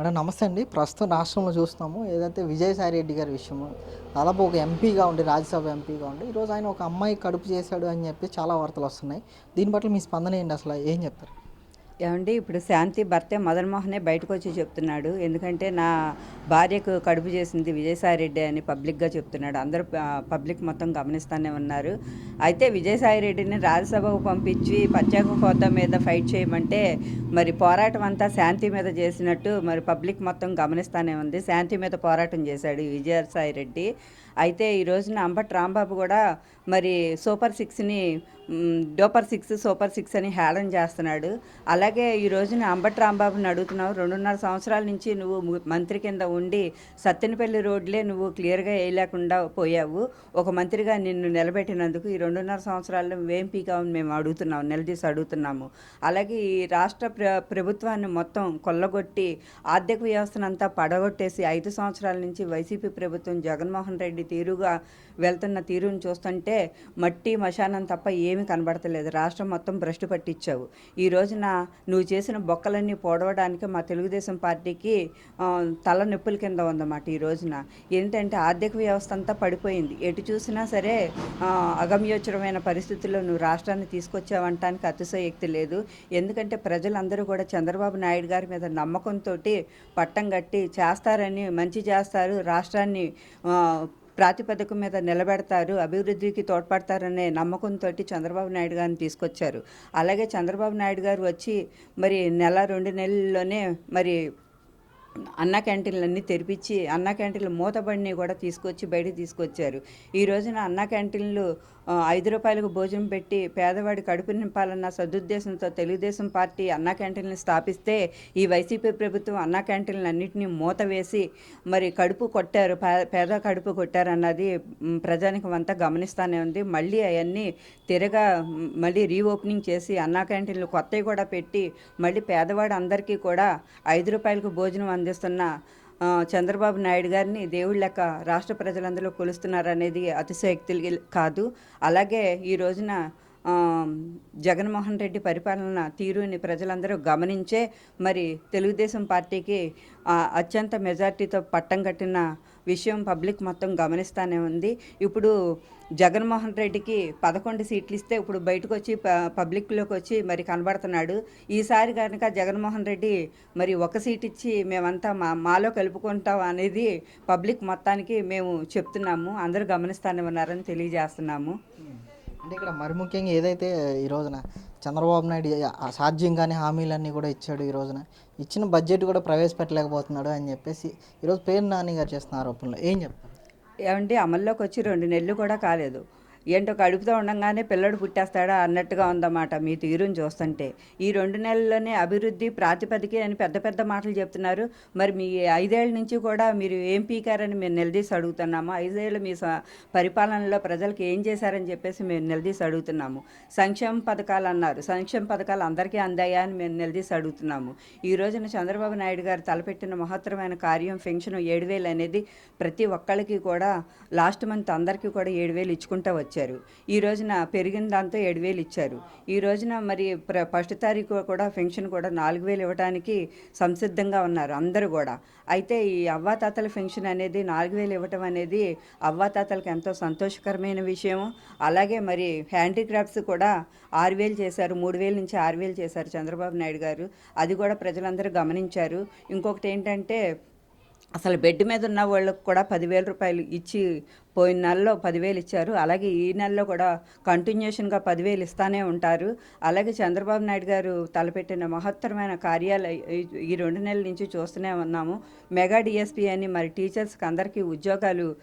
Madam నమస్తే అండి. ప్రస్తుతం రాష్ట్రంలో చూస్తున్నాము. ఏదైతే విజయసాయి రెడ్డి గారి విషయము దాదాపు ఒక ఎంపీగా ఉండి రాజ్యసభ ఎంపీగా ఉండి ఈరోజు ఆయన ఒక అమ్మాయి కడుపు చేశాడు అని చెప్పి చాలా వార్తలు వస్తున్నాయి. దీని పట్ల మీ స్పందన ఏంటి అసలు? ఏం చెప్తారు? ఏమండి ఇప్పుడు శాంతి భర్తే మదన్మోహనే బయటకు వచ్చి చెప్తున్నాడు. ఎందుకంటే నా భార్యకు కడుపు చేసింది విజయసాయి రెడ్డి అని పబ్లిక్గా చెప్తున్నాడు. అందరూ పబ్లిక్ మొత్తం గమనిస్తూనే ఉన్నారు. అయితే విజయసాయి రెడ్డిని రాజ్యసభకు పంపించి ప్రత్యేక హోదా మీద ఫైట్ చేయమంటే మరి పోరాటం అంతా శాంతి మీద చేసినట్టు మరి పబ్లిక్ మొత్తం గమనిస్తూనే ఉంది. శాంతి మీద పోరాటం చేశాడు విజయసాయిరెడ్డి. విజయసాయి రెడ్డి అయితే ఈ రోజున అంబట్ రాంబాబు కూడా మరి సూపర్ సిక్స్ని డోపర్ సిక్స్ సూపర్ సిక్స్ అని హేళన చేస్తున్నాడు. అలాగే ఈ రోజున అంబట్ రాంబాబుని అడుగుతున్నావు. రెండున్నర సంవత్సరాల నుంచి నువ్వు మంత్రి కింద ఉండి సత్తెనపల్లి రోడ్లే నువ్వు క్లియర్గా వేయలేకుండా పోయావు. ఒక మంత్రిగా నిన్ను నిలబెట్టినందుకు ఈ రెండున్నర సంవత్సరాల్లో ఏం మేము అడుగుతున్నాము నిలదీసి అడుగుతున్నాము. అలాగే ఈ రాష్ట్ర ప్ర ప్రభుత్వాన్ని మొత్తం కొల్లగొట్టి ఆర్థిక వ్యవస్థనంతా పడగొట్టేసి ఐదు సంవత్సరాల నుంచి వైసీపీ ప్రభుత్వం జగన్మోహన్ రెడ్డి తీరుగా వెళ్తున్న తీరును చూస్తుంటే మట్టి మశానం తప్ప ఏమి కనబడతలేదు. రాష్ట్రం మొత్తం భ్రష్టు పట్టించావు. ఈ రోజున నువ్వు చేసిన బొక్కలన్నీ పోడవడానికి మా తెలుగుదేశం పార్టీకి తల నొప్పుల కింద ఉందన్నమాట ఈ రోజున. ఏంటంటే ఆర్థిక వ్యవస్థ అంతా పడిపోయింది. ఎటు చూసినా సరే అగమ్యోచరమైన పరిస్థితుల్లో నువ్వు రాష్ట్రాన్ని తీసుకొచ్చావంటానికి అతిశయోక్తి లేదు. ఎందుకంటే ప్రజలందరూ కూడా చంద్రబాబు నాయుడు గారి మీద నమ్మకంతో పట్టం కట్టి చేస్తారని మంచి చేస్తారు. రాష్ట్రాన్ని ప్రాతిపదిక మీద నిలబెడతారు అభివృద్ధికి తోడ్పడతారనే నమ్మకంతో చంద్రబాబు నాయుడు గారిని తీసుకొచ్చారు. అలాగే చంద్రబాబు నాయుడు గారు వచ్చి మరి నెల రెండు నెలల్లోనే మరి అన్న క్యాంటీన్లన్నీ తెరిపించి అన్న క్యాంటీన్లు మూతబడిని కూడా తీసుకొచ్చి బయటకు తీసుకొచ్చారు. ఈ రోజున అన్న క్యాంటీన్లు ఐదు రూపాయలకు భోజనం పెట్టి పేదవాడి కడుపు నింపాలన్న సదుద్దేశంతో తెలుగుదేశం పార్టీ అన్న క్యాంటీన్లు స్థాపిస్తే ఈ వైసీపీ ప్రభుత్వం అన్న క్యాంటీన్లు అన్నింటినీ మూత వేసి మరి కడుపు కొట్టారు పేద కడుపు కొట్టారు అన్నది అంతా గమనిస్తూనే ఉంది. మళ్ళీ అవన్నీ తిరగా మళ్ళీ రీఓపెనింగ్ చేసి అన్నా క్యాంటీన్లు కొత్తవి కూడా పెట్టి మళ్ళీ పేదవాడు అందరికీ కూడా ఐదు రూపాయలకు భోజనం అందిస్తున్న చంద్రబాబు నాయుడు గారిని దేవుడు లెక్క రాష్ట్ర ప్రజలందరూ కొలుస్తున్నారనేది అతిశయక్తి కాదు. అలాగే ఈ రోజున జగన్మోహన్ రెడ్డి పరిపాలన తీరుని ప్రజలందరూ గమనించే మరి తెలుగుదేశం పార్టీకి అత్యంత మెజార్టీతో పట్టం కట్టిన విషయం పబ్లిక్ మొత్తం గమనిస్తానే ఉంది. ఇప్పుడు జగన్మోహన్ రెడ్డికి పదకొండు సీట్లు ఇస్తే ఇప్పుడు బయటకు వచ్చి ప- పబ్లిక్లోకి వచ్చి మరి కనబడుతున్నాడు. ఈసారి కనుక జగన్మోహన్ రెడ్డి మరి ఒక సీట్ ఇచ్చి మేమంతా మా మాలో కలుపుకుంటాం అనేది పబ్లిక్ మొత్తానికి మేము చెప్తున్నాము. అందరూ గమనిస్తానే ఉన్నారని తెలియజేస్తున్నాము. అంటే ఇక్కడ మరి ముఖ్యంగా ఏదైతే ఈ రోజున చంద్రబాబు నాయుడు అసాధ్యం కానీ హామీలన్నీ కూడా ఇచ్చాడు ఈ రోజున ఇచ్చిన బడ్జెట్ కూడా ప్రవేశపెట్టలేకపోతున్నాడు అని చెప్పేసి ఈరోజు పేరు నాని గారు చేస్తున్న ఆరోపణలు ఏం చెప్తారు? ఏమంటే అమల్లోకి వచ్చి రెండు నెలలు కూడా కాలేదు. ఏంటో కడుపుతో ఉండగానే పిల్లడు పుట్టేస్తాడా అన్నట్టుగా ఉందన్నమాట మీ తీరుని చూస్తుంటే. ఈ రెండు నెలల్లోనే అభివృద్ధి ప్రాతిపదిక అని పెద్ద పెద్ద మాటలు చెప్తున్నారు. మరి మీ ఐదేళ్ళ నుంచి కూడా మీరు ఏం పీకారని మేము నిలదీసి అడుగుతున్నాము. ఐదేళ్ళు మీ పరిపాలనలో ప్రజలకు ఏం చేశారని చెప్పేసి మేము నిలదీసి అడుగుతున్నాము. సంక్షేమ పథకాలు అన్నారు. సంక్షేమ పథకాలు అందరికీ అందాయా అని మేము నిలదీసి అడుగుతున్నాము. ఈ రోజున చంద్రబాబు నాయుడు గారు తలపెట్టిన మహత్తరమైన కార్యం పెన్షన్ ఏడు వేలు అనేది ప్రతి ఒక్కళ్ళకి కూడా లాస్ట్ మంత్ అందరికీ కూడా ఏడు వేలు ఇచ్చుకుంటూ వచ్చారు ఈ రోజున పెరిగిన దాంతో ఏడు వేలు ఇచ్చారు. ఈ రోజున మరి ప్ర ఫస్ట్ తారీఖు కూడా పెన్షన్ కూడా నాలుగు వేలు ఇవ్వడానికి సంసిద్ధంగా ఉన్నారు అందరూ కూడా. అయితే ఈ అవ్వాతాతల పెన్షన్ అనేది నాలుగు వేలు ఇవ్వటం అనేది అవ్వాతాతలకు ఎంతో సంతోషకరమైన విషయం అలాగే మరి హ్యాండీక్రాఫ్ట్స్ కూడా ఆరు వేలు చేశారు మూడు వేల నుంచి ఆరు వేలు చేశారు చంద్రబాబు నాయుడు గారు. అది కూడా ప్రజలందరూ గమనించారు. ఇంకొకటి ఏంటంటే అసలు బెడ్ మీద ఉన్న వాళ్ళకు కూడా పదివేల రూపాయలు ఇచ్చి పోయిన నెలలో పదివేలు ఇచ్చారు. అలాగే ఈ నెలలో కూడా కంటిన్యూషన్గా పదివేలు ఇస్తానే ఉంటారు. అలాగే చంద్రబాబు నాయుడు గారు తలపెట్టిన మహత్తరమైన కార్యాలు ఈ- రెండు నెలల నుంచి చూస్తూనే ఉన్నాము. మెగా డిఎస్పీ అని మరి టీచర్స్కి అందరికీ ఉద్యోగాలు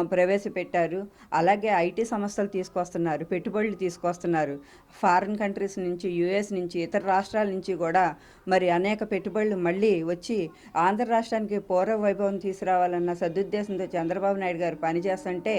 ప్రవేశపెట్టారు. అలాగే ఐటీ సంస్థలు తీసుకొస్తున్నారు పెట్టుబడులు తీసుకొస్తున్నారు. ఫారిన్ కంట్రీస్ నుంచి యుఎస్ నుంచి ఇతర రాష్ట్రాల నుంచి కూడా మరి అనేక పెట్టుబడులు మళ్ళీ వచ్చి ఆంధ్ర రాష్ట్రానికి పూర్వ వైభవం తీసుకురావాలన్న సదుద్దేశంతో చంద్రబాబు నాయుడు గారు అంటే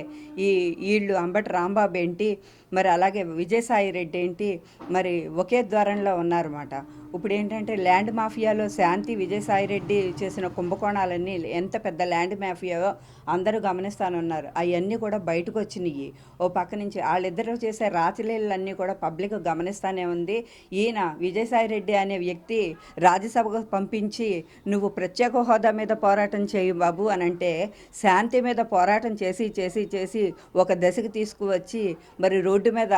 ఈ వీళ్ళు అంబటి రాంబాబు ఏంటి మరి అలాగే విజయసాయి రెడ్డి ఏంటి మరి ఒకే ద్వారంలో ఉన్నారన్నమాట. ఇప్పుడు ఏంటంటే ల్యాండ్ మాఫియాలో శాంతి విజయసాయి రెడ్డి చేసిన కుంభకోణాలన్నీ ఎంత పెద్ద ల్యాండ్ మాఫియాలో అందరూ గమనిస్తానున్నారు. అవన్నీ కూడా బయటకు వచ్చినాయి ఓ పక్క నుంచి వాళ్ళిద్దరూ చేసే రాచలీలన్నీ కూడా పబ్లిక్ గమనిస్తానే ఉంది. ఈయన విజయసాయి రెడ్డి అనే వ్యక్తి రాజ్యసభకు పంపించి నువ్వు ప్రత్యేక హోదా మీద పోరాటం చేయి బాబు అని అంటే శాంతి మీద పోరాటం చేసి చేసి చేసి ఒక దశకు తీసుకువచ్చి మరి రోడ్డు మీద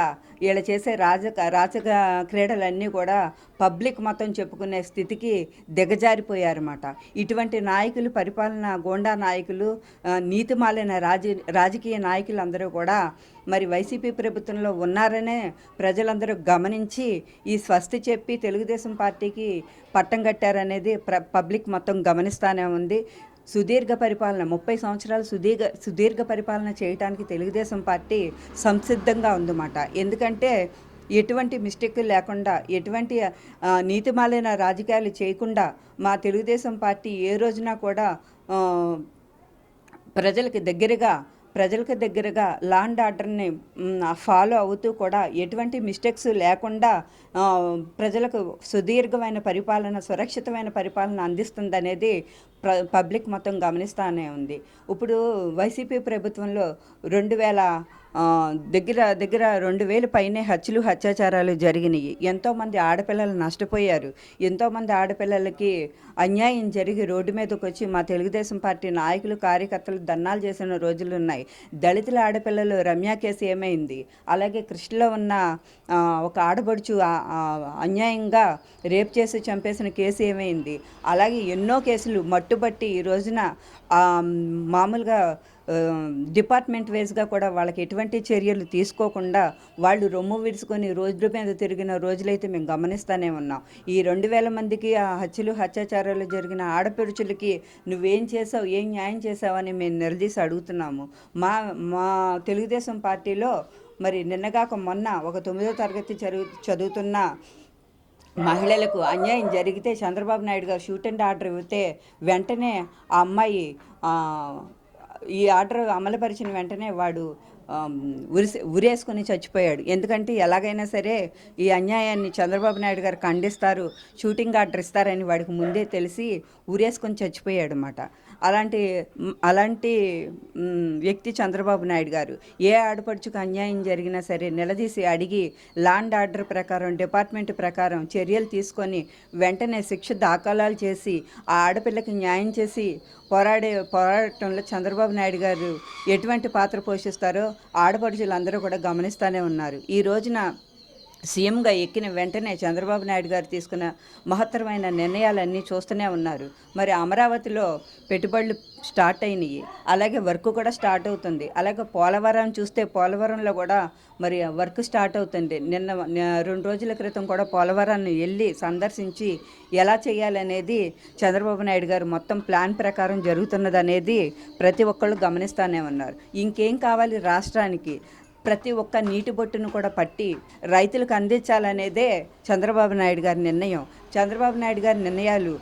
ఇలా చేసే రాజక రాజక క్రీడలన్నీ కూడా పబ్లిక్ మొత్తం చెప్పుకునే స్థితికి దిగజారిపోయారన్నమాట. ఇటువంటి నాయకులు పరిపాలన గోండా నాయకులు ఆ, నీతిమాలిన రాజ రాజకీయ నాయకులు అందరూ కూడా మరి వైసీపీ ప్రభుత్వంలో ఉన్నారనే ప్రజలందరూ గమనించి ఈ స్వస్తి చెప్పి తెలుగుదేశం పార్టీకి పట్టం కట్టారనేది ప్ర పబ్లిక్ మొత్తం గమనిస్తానే ఉంది. సుదీర్ఘ పరిపాలన ముప్పై సంవత్సరాలు సుదీర్ఘ సుదీర్ఘ పరిపాలన చేయడానికి తెలుగుదేశం పార్టీ సంసిద్ధంగా ఉందన్నమాట. ఎందుకంటే ఎటువంటి మిస్టేక్ లేకుండా ఎటువంటి నీతిమాలైన రాజకీయాలు చేయకుండా మా తెలుగుదేశం పార్టీ ఏ రోజున కూడా ప్రజలకు దగ్గరగా ప్రజలకు దగ్గరగా లాండ్ ఆర్డర్ని ఫాలో అవుతూ కూడా ఎటువంటి మిస్టేక్స్ లేకుండా ప్రజలకు సుదీర్ఘమైన పరిపాలన సురక్షితమైన పరిపాలన అందిస్తుందనేది ప్ర పబ్లిక్ మొత్తం గమనిస్తానే ఉంది. ఇప్పుడు వైసీపీ ప్రభుత్వంలో రెండు వేల దగ్గర దగ్గర రెండు వేలు పైనే హత్యలు అత్యాచారాలు జరిగినాయి. ఎంతోమంది ఆడపిల్లలు నష్టపోయారు. ఎంతోమంది ఆడపిల్లలకి అన్యాయం జరిగి రోడ్డు మీదకి వచ్చి మా తెలుగుదేశం పార్టీ నాయకులు కార్యకర్తలు దన్నాలు చేసిన రోజులు ఉన్నాయి. దళితుల ఆడపిల్లలు రమ్య కేసు ఏమైంది? అలాగే కృష్ణలో ఉన్న ఒక ఆడబడుచు అన్యాయంగా రేప్ చేసి చంపేసిన కేసు ఏమైంది? అలాగే ఎన్నో కేసులు. మట్టుబట్టి ఈ రోజున మామూలుగా డిపార్ట్మెంట్ వైజ్గా కూడా వాళ్ళకి ఎటువంటి చర్యలు తీసుకోకుండా వాళ్ళు రొమ్ము విరుచుకొని రోజు మీద తిరిగిన రోజులైతే మేము గమనిస్తూనే ఉన్నాం. ఈ రెండు వేల మందికి ఆ హత్యలు హత్యాచారాలు జరిగిన ఆడపడుచులకి నువ్వేం చేసావు ఏం న్యాయం చేసావు అని మేము నిలదీసి అడుగుతున్నాము. మా మా తెలుగుదేశం పార్టీలో మరి నిన్నగాక మొన్న ఒక తొమ్మిదో తరగతి చదువు చదువుతున్న మహిళలకు అన్యాయం జరిగితే చంద్రబాబు నాయుడు గారు షూట్ అండ్ ఆర్డర్ ఇవ్వితే వెంటనే ఆ అమ్మాయి ఈ ఆర్డర్ అమలుపరిచిన వెంటనే వాడు ఆమ్, ఉరేసుకుని ఉరేసుకొని చచ్చిపోయాడు. ఎందుకంటే ఎలాగైనా సరే ఈ అన్యాయాన్ని చంద్రబాబు నాయుడు గారు ఖండిస్తారు షూటింగ్ ఆర్డర్ ఇస్తారని వాడికి ముందే తెలిసి ఉరేసుకొని చచ్చిపోయాడు అనమాట అలాంటి అలాంటి వ్యక్తి చంద్రబాబు నాయుడు గారు ఏ ఆడపడుచుకు అన్యాయం జరిగినా సరే నిలదీసి అడిగి లాండ్ ఆర్డర్ ప్రకారం డిపార్ట్మెంట్ ప్రకారం చర్యలు తీసుకొని వెంటనే శిక్ష దాఖలాలు చేసి ఆ ఆడపిల్లకి న్యాయం చేసి పోరాడే పోరాటంలో చంద్రబాబు నాయుడు గారు ఎటువంటి పాత్ర పోషిస్తారో ఆడపడుచులందరూ కూడా గమనిస్తూనే ఉన్నారు. ఈ రోజున సీఎంగా ఎక్కిన వెంటనే చంద్రబాబు నాయుడు గారు తీసుకున్న మహత్తరమైన నిర్ణయాలన్నీ చూస్తూనే ఉన్నారు. మరి అమరావతిలో పెట్టుబడులు స్టార్ట్ అయినాయి. అలాగే వర్క్ కూడా స్టార్ట్ అవుతుంది. అలాగే పోలవరం చూస్తే పోలవరంలో కూడా మరి వర్క్ స్టార్ట్ అవుతుంది. నిన్న రెండు రోజుల క్రితం కూడా పోలవరాన్ని వెళ్ళి సందర్శించి ఎలా చేయాలనేది చంద్రబాబు నాయుడు గారు మొత్తం ప్లాన్ ప్రకారం జరుగుతున్నది అనేది ప్రతి ఒక్కళ్ళు గమనిస్తూనే ఉన్నారు. ఇంకేం కావాలి రాష్ట్రానికి? ప్రతి ఒక్క నీటి బొట్టును కూడా పట్టి రైతులకు అందించాలనేదే చంద్రబాబు నాయుడు గారి నిర్ణయం. చంద్రబాబు నాయుడు గారి నిర్ణయాలు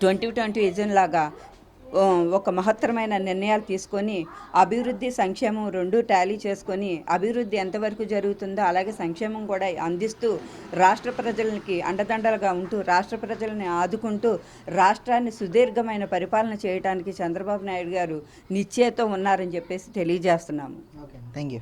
ట్వంటీ ట్వంటీ విజన్ లాగా ఒక మహత్తరమైన నిర్ణయాలు తీసుకొని అభివృద్ధి సంక్షేమం రెండు టాలీ చేసుకొని అభివృద్ధి ఎంతవరకు జరుగుతుందో అలాగే సంక్షేమం కూడా అందిస్తూ రాష్ట్ర ప్రజలకి అండదండలుగా ఉంటూ రాష్ట్ర ప్రజల్ని ఆదుకుంటూ రాష్ట్రాన్ని సుదీర్ఘమైన పరిపాలన చేయడానికి చంద్రబాబు నాయుడు గారు నిశ్చయతో ఉన్నారని చెప్పేసి తెలియజేస్తున్నాము. Okay thank you